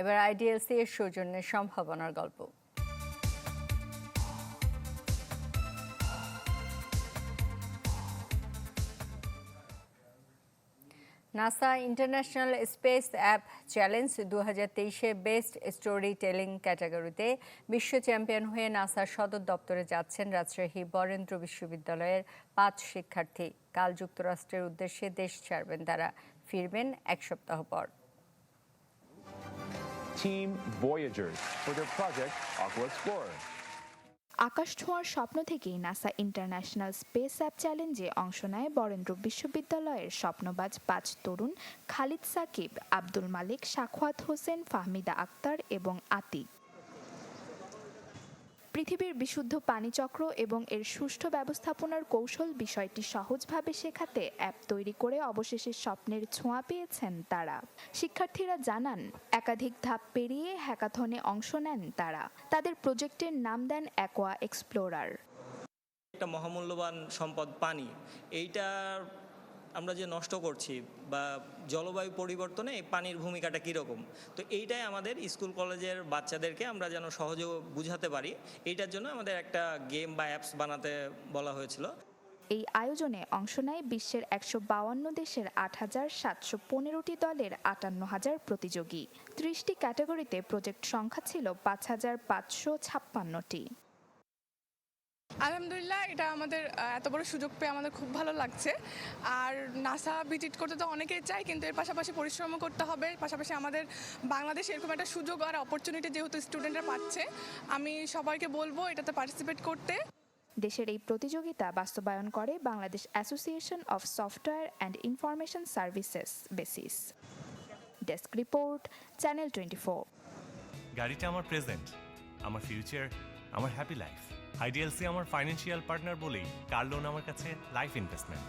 এবার আইডিএলসি এর সৌজন্যের সম্ভাবনার গল্প। NASA International Space App Challenge দু হাজার তেইশে বেস্ট স্টোরি টেলিং ক্যাটাগরিতে বিশ্ব চ্যাম্পিয়ন হয়ে নাসার সদর দপ্তরে যাচ্ছেন রাজশাহী বরেন্দ্র বিশ্ববিদ্যালয়ের পাঁচ শিক্ষার্থী। কাল যুক্তরাষ্ট্রের উদ্দেশ্যে দেশ ছাড়বেন তারা, ফিরবেন এক সপ্তাহ পর। Team Voyagers for their project, Aqua Explorer. আকাশ ছোঁয়ার স্বপ্ন থেকেই নাসা ইন্টারন্যাশনাল স্পেস অ্যাপ চ্যালেঞ্জে অংশ নেয় বরেন্দ্র বিশ্ববিদ্যালয়ের স্বপ্নবাজ পাঁচ তরুণ খালিদ সাকিব, আব্দুল মালিক, সাখওয়াত হোসেন, ফাহমিদা আক্তার এবং আতিক পৃথিবীর বিশুদ্ধ পানিচক্র এবং এর সুষ্ঠু ব্যবস্থাপনার কৌশল বিষয়টি সহজভাবে শেখাতে অ্যাপ তৈরি করে অবশেষে স্বপ্নের ছোঁয়া পেয়েছেন তারা। শিক্ষার্থীরা জানান, একাধিক ধাপ পেরিয়ে হ্যাকাথনে অংশ নেন তারা। তাদের প্রজেক্টের নাম দেন অ্যাকোয়া এক্সপ্লোরার। একটা মহামূল্যবান সম্পদ পানি। এইটার আমরা যে নষ্ট করছি বা জলবায়ু পরিবর্তনে পানির ভূমিকাটা কীরকম? তো এইটাই আমাদের স্কুল কলেজের বাচ্চাদেরকে আমরা যেন সহজে বুঝাতে পারি। এইটার জন্য আমাদের একটা গেম বা অ্যাপস বানাতে বলা হয়েছিল। এই আয়োজনে অংশ নেয় বিশ্বের একশো বাউান্ন দেশের আট হাজার সাতশো পনেরোটি দলের আটান্ন হাজার প্রতিযোগী। ত্রিশটি ক্যাটাগরিতে প্রজেক্ট সংখ্যা ছিল পাঁচ হাজার পাঁচশো ছাপ্পান্নটি। আলহামদুলিল্লাহ এটা আমাদের এত বড় সুযোগ পেয়ে আমাদের খুব ভালো লাগছে। আর নাসা ভিজিট করতে তো অনেকেই চায় কিন্তু এর পাশাপাশি পরিশ্রমও করতে হবে। পাশাপাশি আমাদের বাংলাদেশ এরকম একটা সুযোগ আর অপরচুনিটি যেহেতু স্টুডেন্টরা পাচ্ছে আমি সবাইকে বলব এটাতে পার্টিসিপেট করতে। দেশের এই প্রতিযোগিতা বাস্তবায়ন করে Bangladesh Association of Software and Information Services BASIS. Desk report channel twenty four গাড়িটা আমার প্রেজেন্ট আমার ফিউচার আমার হ্যাপি লাইফ আইডিএলসি আমার ফাইন্যান্সিয়াল পার্টনার বলেই কার লোন আমার কাছে লাইফ ইনভেস্টমেন্ট